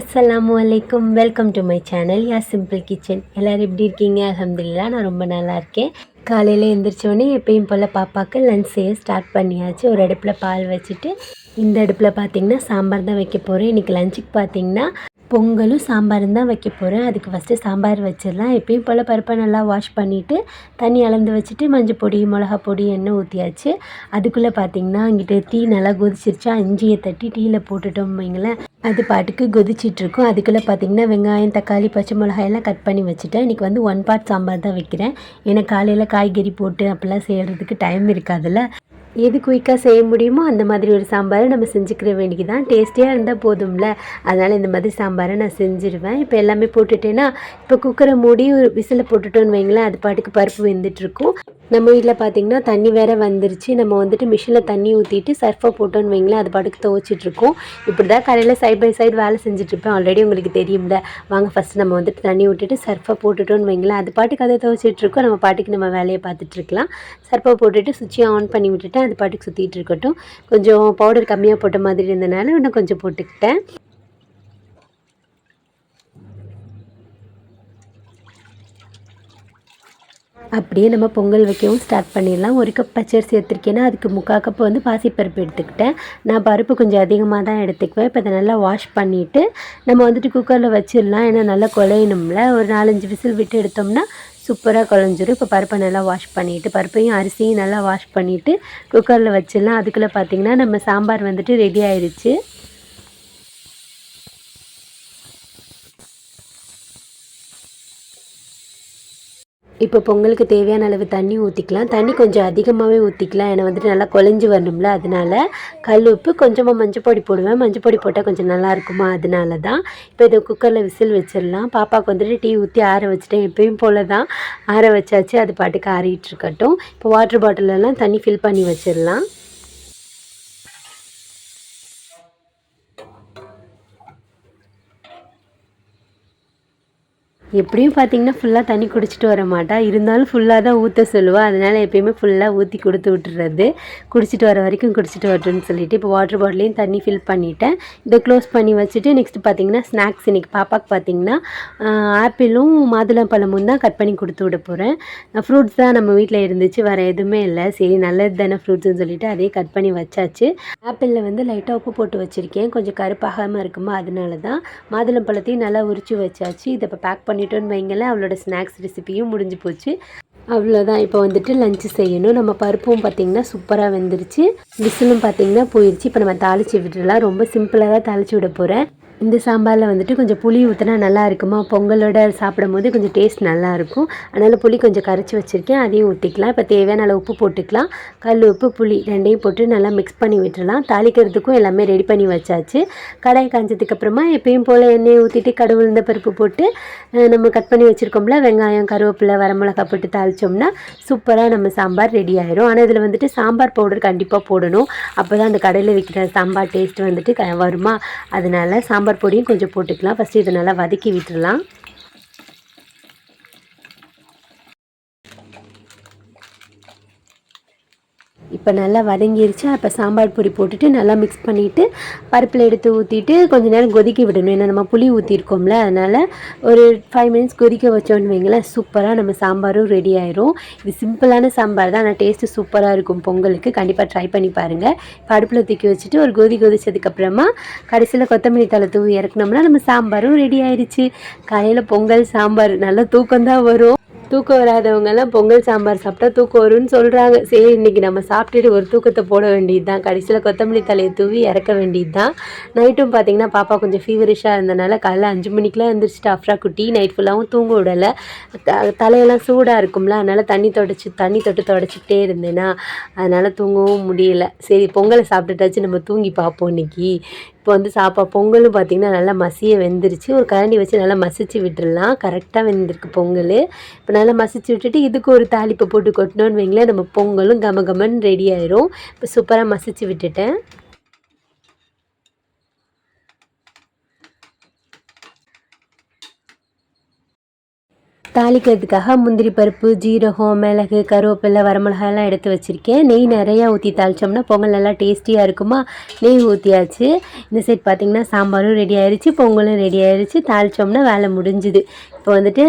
அஸ்ஸலாமு அலைக்கும் welcome to my channel யா சிம்பிள் கிச்சன் எல்லோரும் எப்படி இருக்கீங்க? அல்ஹம்துலில்லாஹ் நான் ரொம்ப நல்லா இருக்கேன். காலையில் எழுந்திரிச்சோடனே எப்பயும் போல் பாப்பாவுக்கு லஞ்ச் செய்ய ஸ்டார்ட் பண்ணியாச்சு. ஒரு அடுப்பில் பால் வச்சுட்டு இந்த அடுப்பில் பார்த்தீங்கன்னா சாம்பார் தான் வைக்க போகிறேன் இன்றைக்கி லஞ்சுக்கு பார்த்தீங்கன்னா பொங்கலும் சாம்பாரும் தான் வைக்க போகிறேன் அதுக்கு ஃபஸ்ட்டு சாம்பார் வச்சிடலாம். எப்பயும் போல் பருப்பை நல்லா வாஷ் பண்ணிவிட்டு தண்ணி அளந்து வச்சுட்டு மஞ்சள் பொடி மிளகா பொடி எண்ணெய் ஊற்றியாச்சு அதுக்குள்ளே பார்த்தீங்கன்னா இங்கிட்டு டீ நல்லா கொதிச்சிருச்சா. இஞ்சியை தட்டி டீயில் போட்டுட்டோம் வைங்களேன். அது பாட்டுக்கு கொதிச்சிட்ருக்கும். அதுக்குள்ளே பார்த்தீங்கன்னா வெங்காயம் தக்காளி பச்சை மிளகாய் எல்லாம் கட் பண்ணி வச்சுட்டேன். இன்றைக்கி வந்து ஒன் பார்ட் சாம்பார் தான் வைக்கிறேன். ஏன்னா காலையில் காய்கறி போட்டு அப்படிலாம் செய்கிறதுக்கு டைம் இருக்காதுல்ல. எது குயிக்காக செய்ய முடியுமோ அந்த மாதிரி ஒரு சாம்பாரை நம்ம செஞ்சுக்கிற வேண்டியது தான் டேஸ்டியாக இருந்தால் போதும்ல. அதனால் இந்த மாதிரி சாம்பாரை நான் செஞ்சுருவேன். இப்போ எல்லாமே போட்டுட்டேன்னா இப்போ குக்கரை மூடி ஒரு விசில் போட்டுட்டோன்னு வைங்களேன் அது பாட்டுக்கு பருப்பு வெந்துட்டுருக்கும். நம்ம வீட்டில் பார்த்திங்கன்னா தண்ணி வேறு வந்துருச்சு. நம்ம வந்துட்டு மிஷினில் தண்ணி ஊற்றிட்டு சர்ஃபை போட்டோன்னு வைங்களேன் அது பாட்டுக்கு துவச்சிட்ருக்கோம் இப்படி தான் கடையில் சைட் பை சைடு வேலை செஞ்சுட்ருப்பேன் ஆல்ரெடி உங்களுக்கு தெரியும்ல. வாங்க ஃபஸ்ட்டு நம்ம வந்துட்டு தண்ணி விட்டுட்டு சர்ஃபை போட்டுட்டோன்னு வைங்களேன் அது பாட்டுக்கு அதை துவச்சிட்ருக்கோம் நம்ம பாட்டுக்கு நம்ம வேலையை பார்த்துட்ருக்கலாம் சர்ஃபை போட்டுட்டு சுவிட்சை ஆன் பண்ணி விட்டுட்டு அது பாட்டுக்கு சுற்றிட்டு இருக்கட்டும். கொஞ்சம் பவுடர் கம்மியாக போட்ட மாதிரி இருந்தனால இன்னும் கொஞ்சம் போட்டுக்கிட்டேன். அப்படியே நம்ம பொங்கல் வைக்கவும் ஸ்டார்ட் பண்ணிடலாம். ஒரு கப் பச்சரிசி எடுத்திருக்கேன்னா அதுக்கு முக்கால் கப் வந்து பாசிப்பருப்பு எடுத்துக்கிட்டேன். நான் பருப்பு கொஞ்சம் அதிகமாக தான் எடுத்துக்குவேன். இப்போ அதை நல்லா வாஷ் பண்ணிவிட்டு நம்ம வந்துட்டு குக்கரில் வச்சிடலாம். ஏன்னா நல்லா குழையணும்ல. ஒரு நாலஞ்சு விசில் விட்டு எடுத்தோம்னா சூப்பராக குழஞ்சிரும். இப்போ பருப்பை நல்லா வாஷ் பண்ணிவிட்டு பருப்பையும் அரிசியும் நல்லா வாஷ் பண்ணிவிட்டு குக்கரில் வச்சிடலாம். அதுக்குள்ளே பார்த்திங்கன்னா நம்ம சாம்பார் வந்துட்டு ரெடி ஆயிடுச்சு இப்போ பொங்கலுக்கு தேவையான அளவு தண்ணி ஊற்றிக்கலாம் தண்ணி கொஞ்சம் அதிகமாகவே ஊற்றிக்கலாம் ஏன்னா வந்துட்டு நல்லா குழஞ்சி வரணும்ல அதனால கல் உப்பு கொஞ்சமாக மஞ்சள் பொடி போடுவேன். மஞ்சள் பொடி போட்டால் கொஞ்சம் நல்லா இருக்குமா? அதனால தான் இப்போ இதை குக்கரில் விசில் வச்சிடலாம். பாப்பாவுக்கு வந்துட்டு டீ ஊற்றி ஆற வச்சுட்டேன். எப்பயும் போல் தான் ஆற வச்சாச்சு. அது பாட்டுக்கு ஆறிட்டு இருக்கட்டும். இப்போ வாட்டர் பாட்டிலெல்லாம் தண்ணி ஃபில் பண்ணி வச்சிடலாம். எப்படியும் பார்த்தீங்கன்னா ஃபுல்லாக தண்ணி குடிச்சிட்டு வர மாட்டா. இருந்தாலும் ஃபுல்லாக தான் ஊற்ற சொல்லுவாள் அதனால் எப்பயுமே ஃபுல்லாக ஊற்றி கொடுத்து விட்டுறது. குடிச்சிட்டு வர வரைக்கும் குடிச்சிட்டு வரட்டும்னு சொல்லிட்டு இப்போ வாட்டர் பாட்டிலையும் தண்ணி ஃபில் பண்ணிவிட்டேன் இதை க்ளோஸ் பண்ணி வச்சுட்டு நெக்ஸ்ட் பார்த்தீங்கன்னா ஸ்நாக்ஸ் இன்றைக்கி பாப்பாவுக்கு பார்த்தீங்கன்னா ஆப்பிளும் மாதுளம்பழமும் தான் கட் பண்ணி கொடுத்து விட போகிறேன் ஃப்ரூட்ஸ் தான் நம்ம வீட்டில் இருந்துச்சு. வேறு எதுவுமே இல்லை. சரி நல்லது தானே ஃப்ரூட்ஸ்னு சொல்லிட்டு அதையே கட் பண்ணி வச்சாச்சு. ஆப்பிளில் வந்து லைட்டாக உப்பு போட்டு வச்சுருக்கேன். கொஞ்சம் கருப்பாகாமல் இருக்குமா? அதனால தான் மாதுளம்பழத்தையும் நல்லா உரிச்சு வச்சாச்சு. இதை இப்போ பேக் பண்ணி பண்ணிட்டோன்னு வைங்களேன். அவளோட ஸ்நாக்ஸ் ரெசிபியும் முடிஞ்சு போச்சு. அவ்வளோதான் இப்போ வந்துட்டு லஞ்சு செய்யணும். நம்ம பருப்பும் பார்த்திங்கன்னா சூப்பராக வெந்துருச்சு. விசிலும் பார்த்திங்கன்னா போயிடுச்சு இப்போ நம்ம தாளித்து விட்டுடலாம். ரொம்ப சிம்பிளாக தான் தாளித்து விட போகிறேன் இந்த சாம்பாரில் வந்துட்டு கொஞ்சம் புளி ஊற்றினா நல்லா இருக்குமா? பொங்கலோட சாப்பிடும் போது கொஞ்சம் டேஸ்ட் நல்லாயிருக்கும் அதனால் புளி கொஞ்சம் கரைச்சி வச்சுருக்கேன். அதையும் ஊற்றிக்கலாம் இப்போ தேவையான அளவு உப்பு போட்டுக்கலாம். கல் உப்பு புளி ரெண்டையும் போட்டு நல்லா மிக்ஸ் பண்ணி விட்டுடலாம் தாளிக்கிறதுக்கும் எல்லாமே ரெடி பண்ணி வச்சாச்சு. கடாய் காஞ்சதுக்கப்புறமா எப்பயும் போல் எண்ணெயை ஊற்றிட்டு கடவுள் இருந்த பருப்பு போட்டு நம்ம கட் பண்ணி வச்சுருக்கோம்ல வெங்காயம் கருவேப்பிலை வரமிளகா போட்டு தாளித்தோம்னா சூப்பராக நம்ம சாம்பார் ரெடி ஆயிரும். ஆனால் இதில் வந்துட்டு சாம்பார் பவுடர் கண்டிப்பாக போடணும். அப்போ தான் அந்த கடையில் விற்கிற சாம்பார் டேஸ்ட் வந்துட்டு வருமா? அதனால் சாம்பார் சாம்பார் பொடியும் கொஞ்சம் போட்டுக்கலாம். ஃபஸ்ட்டு இதை நல்லா வதக்கி விட்டுடலாம் இப்போ நல்லா வதங்கிருச்சு. அப்போ சாம்பார் பொடி போட்டுட்டு நல்லா மிக்ஸ் பண்ணிவிட்டு பருப்பில் எடுத்து ஊற்றிட்டு கொஞ்சம் நேரம் கொதிக்க விடணும். ஏன்னா நம்ம புளி ஊற்றிருக்கோம்ல அதனால் ஒரு ஃபைவ் மினிட்ஸ் கொதிக்க வச்சோன்னு வைங்களேன் சூப்பராக நம்ம சாம்பாரும் ரெடி ஆயிரும். இது சிம்பிளான சாம்பார் தான். ஆனால் டேஸ்ட்டு சூப்பராக இருக்கும் பொங்கலுக்கு. கண்டிப்பாக ட்ரை பண்ணி பாருங்கள் இப்போ அடுப்பில் தூக்கி வச்சுட்டு ஒரு கொதி கொதிச்சதுக்கப்புறமா கடைசியில் கொத்தமல்லி தலை தூவி இறக்குனோம்னா நம்ம சாம்பாரும் ரெடி ஆயிடுச்சு காலையில் பொங்கல் சாம்பார். நல்லா தூக்கம் தான் வரும். தூக்கம் வராதவங்கெல்லாம் பொங்கல் சாம்பார் சாப்பிட்டா தூக்கம் வரும்னு சொல்கிறாங்க சரி இன்றைக்கி நம்ம சாப்பிட்டுட்டு ஒரு தூக்கத்தை போட வேண்டியது தான் கடைசியில் கொத்தமல்லி தலையை தூவி இறக்க வேண்டியது தான் நைட்டும் பார்த்திங்கன்னா பாப்பா கொஞ்சம் ஃபீவரிஷாக இருந்தனால காலைல அஞ்சு மணிக்கெலாம் எழுந்திரிச்சிட்டு அஃப்ரா குட்டி நைட் ஃபுல்லாகவும் தூங்க விடலை. தலையெல்லாம் சூடாக இருக்கும்ல அதனால் தண்ணி தொடச்சி தண்ணி தொட்டு தொடச்சிக்கிட்டே இருந்தேன்னா அதனால் தூங்கவும் முடியல. சரி பொங்கலை சாப்பிட்டுட்டாச்சு நம்ம தூங்கி பார்ப்போம் இன்றைக்கி இப்போ வந்து சாப்பா பொங்கலும் பார்த்திங்கன்னா நல்லா மசிய வெந்துருச்சு. ஒரு கரண்டி வச்சு நல்லா மசிச்சு விட்டுடலாம் கரெக்டாக வெந்திருக்கு பொங்கல். இப்போ நல்லா மசிச்சு விட்டுட்டு இதுக்கு ஒரு தாளிப்பை போட்டு கொட்டினோன்னு வைங்களேன் நம்ம பொங்கலும் கம கமன் ரெடி ஆயிரும். இப்போ சூப்பராக மசிச்சு விட்டுட்டேன். தாளிக்கிறதுக்காக முந்திரி பருப்பு ஜீரகம் மிளகு கருவேப்பிலை வரமிளகாயெல்லாம் எடுத்து வச்சுருக்கேன். நெய் நிறையா ஊற்றி தாளித்தோம்னா பொங்கல் நல்லா டேஸ்டியாக இருக்குமா? நெய் ஊற்றியாச்சு இந்த சைட் பார்த்திங்கன்னா சாம்பாரும் ரெடி ஆயிடுச்சு பொங்கலும் ரெடி ஆயிடுச்சு தாளித்தோம்னா வேலை முடிஞ்சுது. இப்போ வந்துட்டு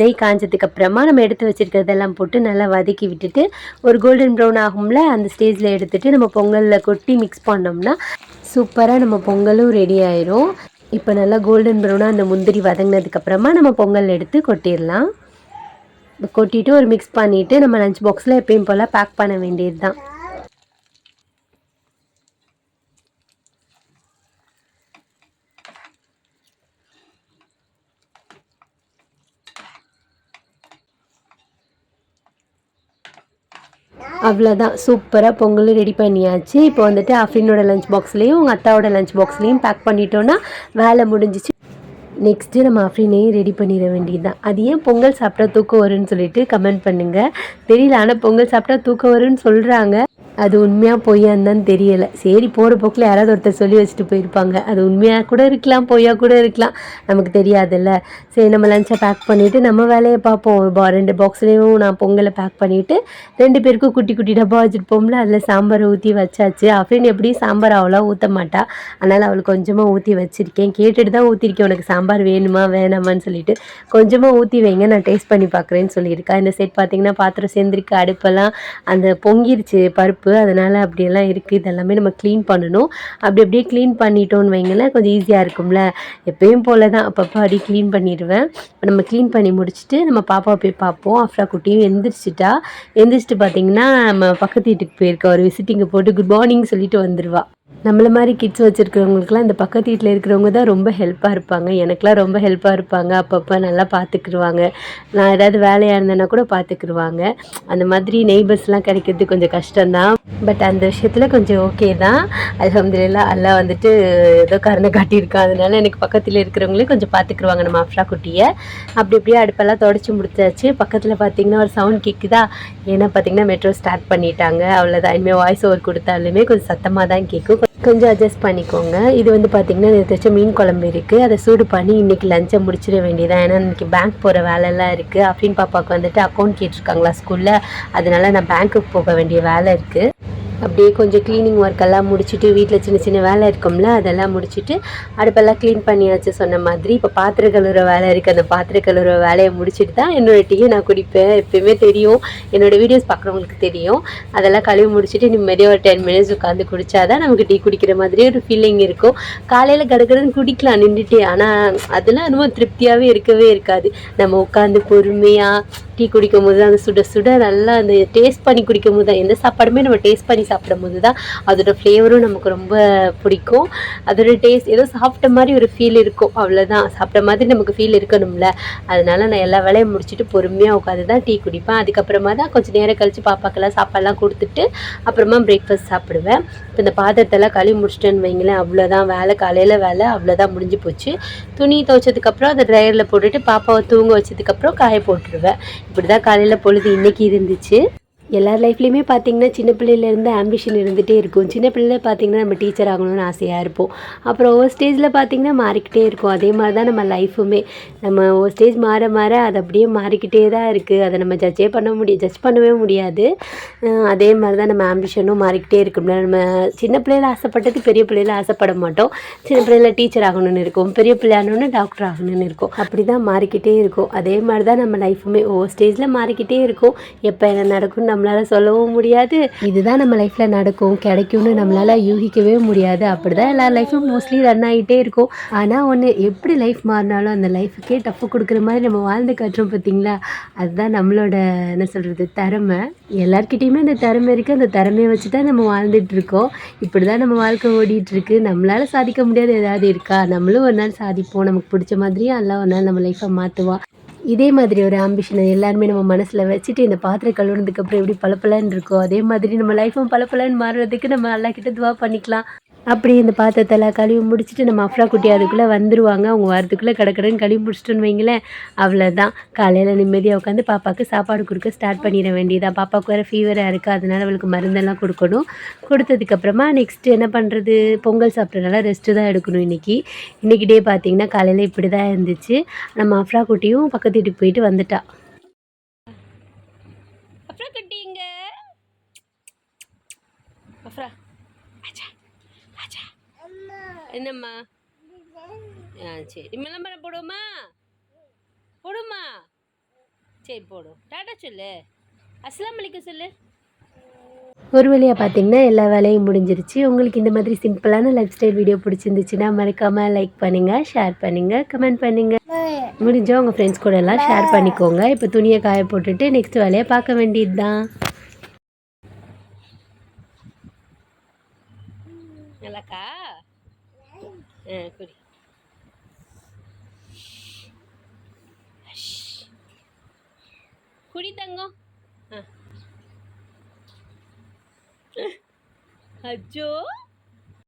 நெய் காஞ்சதுக்கு அப்புறமா நம்ம எடுத்து வச்சுருக்கிறதெல்லாம் போட்டு நல்லா வதக்கி விட்டுட்டு ஒரு கோல்டன் ப்ரௌன் ஆகும்ல அந்த ஸ்டேஜில் எடுத்துகிட்டு நம்ம பொங்கலில் கொட்டி மிக்ஸ் பண்ணோம்னா சூப்பராக நம்ம பொங்கலும் ரெடி ஆயிரும். இப்போ நல்லா கோல்டன் ப்ரௌனாக அந்த முந்திரி வதங்கினதுக்கப்புறமா நம்ம பொங்கல் எடுத்து கொட்டிடலாம். கொட்டிட்டு ஒரு மிக்ஸ் பண்ணிவிட்டு நம்ம லஞ்ச் பாக்ஸில் எப்பயும் போல் பேக் பண்ண வேண்டியது தான் அவ்வளோதான் சூப்பராக பொங்கலும் ரெடி பண்ணியாச்சு. இப்போ வந்துட்டு அஃபினோட லஞ்ச் பாக்ஸ்லேயும் உங்கள் அத்தாவோட லஞ்ச் பாக்ஸ்லேயும் பேக் பண்ணிட்டோன்னா வேலை முடிஞ்சிச்சு. நெக்ஸ்ட்டு நம்ம அஃப்ரினையும் ரெடி பண்ணிட வேண்டியது தான் அது ஏன் பொங்கல் சாப்பிட்டா தூக்கம் வரும்னு சொல்லிட்டு கமெண்ட் பண்ணுங்கள் தெரியல ஆனால் பொங்கல் சாப்பிட்டா தூக்கம் வரும்னு சொல்கிறாங்க அது உண்மையாக பொய்யான்னு இருந்தான்னு தெரியலை. சரி போகிற போக்கில் யாராவது ஒருத்தர் சொல்லி வச்சுட்டு போயிருப்பாங்க. அது உண்மையாக கூட இருக்கலாம் பொய்யா கூட இருக்கலாம். நமக்கு தெரியாதுல்ல. சரி நம்ம லஞ்சை பேக் பண்ணிவிட்டு நம்ம வேலையை பார்ப்போம். ஒரு பா- ரெண்டு பாக்ஸ்லேயும் நான் பொங்கலை பேக் பண்ணிவிட்டு ரெண்டு பேருக்கும் குட்டி குட்டி டப்பா வச்சுட்டு போகும்ல அதில் சாம்பார் ஊற்றி வச்சாச்சு. அப்படின்னு எப்படியும் சாம்பார் அவ்வளோ ஊற்ற மாட்டா. அதனால் அவளுக்கு கொஞ்சமாக ஊற்றி வச்சுருக்கேன். கேட்டுட்டு தான் ஊற்றிருக்கேன் உனக்கு சாம்பார் வேணுமா வேணாமான்னு சொல்லிட்டு கொஞ்சமாக ஊற்றி வைங்க. நான் டேஸ்ட் பண்ணி பார்க்குறேன்னு சொல்லியிருக்கா. இந்த செட் பார்த்தீங்கன்னா பாத்திரம் சேர்ந்துருக்கு அடுப்பெல்லாம் அந்த பொங்கிருச்சு பருப்பு. அதனால் அப்படியெல்லாம் இருக்குது இதெல்லாமே நம்ம க்ளீன் பண்ணணும். அப்படி அப்படியே க்ளீன் பண்ணிட்டோன்னு வைங்களேன் கொஞ்சம் ஈஸியாக இருக்கும்ல. எப்பயும் போல தான் அப்பப்போ அப்படியே க்ளீன் பண்ணிடுவேன். இப்போ நம்ம க்ளீன் பண்ணி முடிச்சுட்டு நம்ம பாப்பாவை போய் பார்ப்போம் அஃப்ரா குட்டியும் எந்திரிச்சிட்டா. எந்திரிச்சிட்டு பார்த்தீங்கன்னா நம்ம பக்கத்து வீட்டுக்கு போயிருக்கா. ஒரு விசிட்டிங்கை போட்டு குட் மார்னிங் சொல்லிட்டு வந்துடுவா நம்மள மாதிரி கிட்ஸ் வச்சுருக்கிறவங்களுக்குலாம் இந்த பக்கத்து வீட்டில் இருக்கிறவங்க தான் ரொம்ப ஹெல்ப்பாக இருப்பாங்க. எனக்குலாம் ரொம்ப ஹெல்ப்பாக இருப்பாங்க. அப்பப்போ நல்லா பார்த்துக்குருவாங்க நான் ஏதாவது வேலையாக இருந்தேன்னா கூட பார்த்துக்குருவாங்க அந்த மாதிரி நெய்பர்ஸ்லாம் கிடைக்கிறது கொஞ்சம் கஷ்டம்தான். பட் அந்த விஷயத்தில் கொஞ்சம் ஓகே தான். அல்ஹம்துலில்லா எல்லாம் வந்துட்டு ஏதோ கருணை காட்டியிருக்கான் அதனால எனக்கு பக்கத்தில் இருக்கிறவங்களே கொஞ்சம் பார்த்துக்குருவாங்க நம்ம அஃப்ரா குட்டியை. அப்படி அப்படியே அடுப்பெல்லாம் தொடச்சி முடிச்சாச்சு. பக்கத்தில் பார்த்தீங்கன்னா ஒரு சவுண்ட் கேட்குதா ஏன்னா பார்த்தீங்கன்னா மெட்ரோ ஸ்டார்ட் பண்ணிட்டாங்க. அவ்வளோதான் இனிமேல் வாய்ஸ் ஓவர் கொடுத்தாலுமே கொஞ்சம் சத்தமாக தான் கேட்கும் கொஞ்சம் அட்ஜஸ்ட் பண்ணிக்கோங்க. இது வந்து பார்த்தீங்கன்னா நேற்று வச்ச மீன் குழம்பு இருக்குது அதை சூடு பண்ணி இன்றைக்கி லஞ்சை முடிச்சிட வேண்டியதான் ஏன்னா இன்றைக்கி பேங்க் போகிற வேலைலாம் இருக்குது அஃப்ரின் பாப்பாவுக்கு வந்துட்டு அக்கௌண்ட் கேட்டிருக்காங்களா ஸ்கூலில் அதனால நான் பேங்க்குக்கு போக வேண்டிய வேலை இருக்குது அப்படியே கொஞ்சம் க்ளீனிங் ஒர்க் எல்லாம் முடிச்சுட்டு வீட்டில் சின்ன சின்ன வேலை இருக்கும்ல அதெல்லாம் முடிச்சுட்டு அடுப்பெல்லாம் க்ளீன் பண்ணியாச்சு சொன்ன மாதிரி. இப்போ பாத்திர கழுவுற வேலை இருக்குது அந்த பாத்திர கழுவுற வேலையை முடிச்சுட்டு தான் என்னோட டீயை நான் குடிப்பேன். எப்பயுமே தெரியும். என்னோட வீடியோஸ் பார்க்குறவங்களுக்கு தெரியும். அதெல்லாம் கழுவி முடிச்சுட்டு நிம்மதியாக ஒரு டென் மினிட்ஸ் உட்காந்து குடிச்சாதான் நமக்கு டீ குடிக்கிற மாதிரி ஒரு ஃபீலிங் இருக்கும். காலையில் கடகடன்னு குடிக்கலாம் நின்றுட்டு. ஆனால் அதெல்லாம் ரொம்ப திருப்தியாகவே இருக்கவே இருக்காது. நம்ம உட்காந்து பொறுமையாக டீ குடிக்கும் போது அந்த சுட சுட நல்லா அந்த டேஸ்ட் பண்ணி குடிக்கும் போது தான் எந்த சாப்பாடுமே நம்ம டேஸ்ட் பண்ணி சாப்பிடும்போது தான் அதோட ஃப்ளேவரும் நமக்கு ரொம்ப பிடிக்கும். அதோட டேஸ்ட் ஏதோ சாப்பிட்ட மாதிரி ஒரு ஃபீல் இருக்கும். அவ்வளோதான் சாப்பிட்ட மாதிரி நமக்கு ஃபீல் இருக்கணும்ல. அதனால நான் எல்லா வேலையும் முடிச்சுட்டு பொறுமையாக உட்காந்து தான் டீ குடிப்பேன். அதுக்கப்புறமா தான் கொஞ்சம் நேரம் கழித்து பாப்பாக்கெல்லாம் சாப்பாடெல்லாம் கொடுத்துட்டு அப்புறமா பிரேக்ஃபாஸ்ட் சாப்பிடுவேன். இப்போ இந்த பாத்திரத்தெல்லாம் கழுவி முடிச்சிட்டேன்னு வைங்களேன். அவ்வளோதான் வேலை காலையில் வேலை. அவ்வளோதான் முடிஞ்சு போச்சு. துணி துவைச்சதுக்கப்புறம் அதை ட்ரையரில் போட்டுட்டு பாப்பாவை தூங்க வச்சதுக்கப்புறம் காய போட்டுருவேன். இப்படி தான் காலையில் பொழுது இன்னைக்கு இருந்துச்சு. எல்லார் லைஃப்லேயுமே பார்த்தீங்கன்னா சின்ன பிள்ளையிலேருந்து ஆம்பிஷன் இருந்துகிட்டே இருக்கும். சின்ன பிள்ளையில பார்த்தீங்கன்னா நம்ம டீச்சர் ஆகணும்னு ஆசையாக இருப்போம். அப்புறம் ஒவ்வொரு ஸ்டேஜில் பார்த்தீங்கன்னா மாறிக்கிட்டே இருக்கும். அதே மாதிரி தான் நம்ம லைஃபுமே நம்ம ஒரு ஸ்டேஜ் மாற மாற அது அப்படியே மாறிக்கிட்டே தான் இருக்குது அதை நம்ம ஜட்ஜே பண்ண முடியும் ஜட்ஜ் பண்ணவே முடியாது. அதே மாதிரி தான் நம்ம ஆம்பிஷனும் மாறிக்கிட்டே இருக்கும்ல. நம்ம சின்ன பிள்ளையில் ஆசைப்பட்டது பெரிய பிள்ளையில் ஆசைப்பட மாட்டோம். சின்ன பிள்ளையில டீச்சர் ஆகணும்னு இருக்கும். பெரிய பிள்ளையானோன்னு டாக்டர் ஆகணும்னு இருக்கும். அப்படி தான் மாறிக்கிட்டே இருக்கும். அதே மாதிரி தான் நம்ம லைஃபுமே ஒவ்வொரு ஸ்டேஜில் மாறிக்கிட்டே இருக்கும். எப்போ என்ன நடக்கும்னு நம்மளால சொல்லவும் முடியாது. இதுதான் நம்ம லைஃப்பில் நடக்கும். கிடைக்கும்னு நம்மளால யூகிக்கவே முடியாது. அப்படி தான் எல்லா லைஃப்பும் மோஸ்ட்லி ரன் ஆகிட்டே இருக்கும். ஆனால் ஒன்று எப்படி லைஃப் மாறினாலும் அந்த லைஃபுக்கே டஃப் கொடுக்குற மாதிரி நம்ம வாழ்ந்து காட்டுறோம் பார்த்தீங்களா அதுதான் நம்மளோட என்ன சொல்கிறது திறமை. எல்லாருக்கிட்டேயுமே அந்த திறமை இருக்குது அந்த திறமையை வச்சு தான் நம்ம வாழ்ந்துட்டு இருக்கோம். இப்படி தான் நம்ம வாழ்க்கை ஓடிட்டு இருக்கு நம்மளால சாதிக்க முடியாது. ஏதாவது இருக்கா? நம்மளும் ஒரு நாள் சாதிப்போம். நமக்கு பிடிச்ச மாதிரியே எல்லாம் ஒரு நாள் நம்ம லைஃப்பை மாற்றுவா இதே மாதிரி ஒரு ஆம்பிஷனை எல்லாருமே நம்ம மனசில் வச்சுட்டு இந்த பாத்திரம் கழுவுனதுக்கு அப்புறம் எப்படி பளபளன்னு இருக்கோ அதே மாதிரி நம்ம லைஃப்பும் பளபளன்னு மாறுறதுக்கு நம்ம எல்லா கிட்ட துவா பண்ணிக்கலாம். அப்படி இந்த பாத்திரத்தெல்லாம் கழுவி முடிச்சுட்டு நம்ம அஃப்ரா குட்டி அதுக்குள்ளே வந்துருவாங்க. அவங்க வரதுக்குள்ளே கடக்கடன்னு கழுவி முடிச்சிட்டோன்னு வைங்களேன். அவ்வளோதான் காலையில் நிம்மதியாக உட்காந்து பாப்பாவுக்கு சாப்பாடு கொடுக்க ஸ்டார்ட் பண்ணிட வேண்டியதான் பாப்பாவுக்கு வேறு ஃபீவராக இருக்குது அதனால் அவளுக்கு மருந்தெல்லாம் கொடுக்கணும். கொடுத்ததுக்கப்புறமா நெக்ஸ்ட்டு என்ன பண்ணுறது பொங்கல் சாப்பிட்றதுனால ரெஸ்ட்டு தான் எடுக்கணும் இன்றைக்கி இன்றைக்கி டே பார்த்தீங்கன்னா காலையில் இப்படி தான் இருந்துச்சு. நம்ம அஃப்ரா குட்டியும் பக்கத்து வீட்டுக்கு போயிட்டு வந்துட்டா அஃப்ரா குட்டி இங்க அஃப்ரா ஆச்சா ஆச்சா என்னம்மா? ஆ சரி. விளம்பரம் போடுவோமா? போடுமா? சரி போடும் டாடா சொல்லு. அஸ்லாம் வலைக்கும் சொல்லு. ஒரு வழியாக பார்த்தீங்கன்னா எல்லா வேலையும் முடிஞ்சிருச்சு. உங்களுக்கு இந்த மாதிரி சிம்பிளான லைஃப் ஸ்டைல் வீடியோ பிடிச்சிருந்துச்சுன்னா மறக்காமல் லைக் பண்ணுங்கள் ஷேர் பண்ணுங்கள் கமெண்ட் பண்ணுங்கள் முடிஞ்சால் உங்கள் ஃப்ரெண்ட்ஸ் கூட எல்லாம் ஷேர் பண்ணிக்கோங்க. இப்போ துணியை காய போட்டுட்டு நெக்ஸ்ட் வேலையை பார்க்க வேண்டியது தான் நல்லாக்கா? えー、くり。よし。栗団子。うん。あ、じ